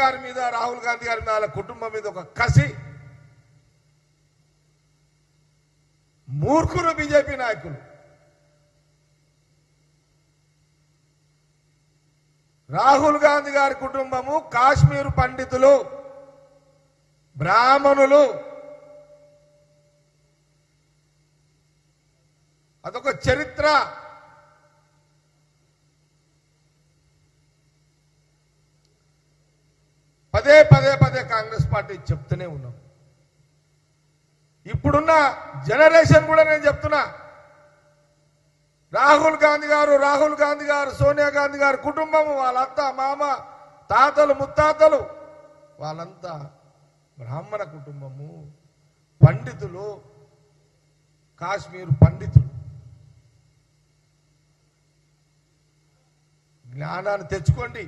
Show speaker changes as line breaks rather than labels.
గారి మీద రాహుల్ గాంధీ గారి మీద వాళ్ళ కుటుంబం మీద ఒక కసి. మూర్ఖులు బీజేపీ నాయకులు. రాహుల్ గాంధీ గారి కుటుంబము కాశ్మీర్ పండితులు బ్రాహ్మణులు. అదొక చరిత్ర. పదే పదే పదే కాంగ్రెస్ పార్టీ చెప్తూనే ఉన్నాం. ఇప్పుడున్న జనరేషన్ కూడా నేను చెప్తున్నా. రాహుల్ గాంధీ గారు రాహుల్ గాంధీ గారు సోనియా గాంధీ గారు కుటుంబము వాళ్ళంతా మామ తాతలు ముత్తాతలు వాళ్ళంతా బ్రాహ్మణ కుటుంబము పండితులు కాశ్మీర్ పండితులు. జ్ఞానాన్ని తెచ్చుకోండి.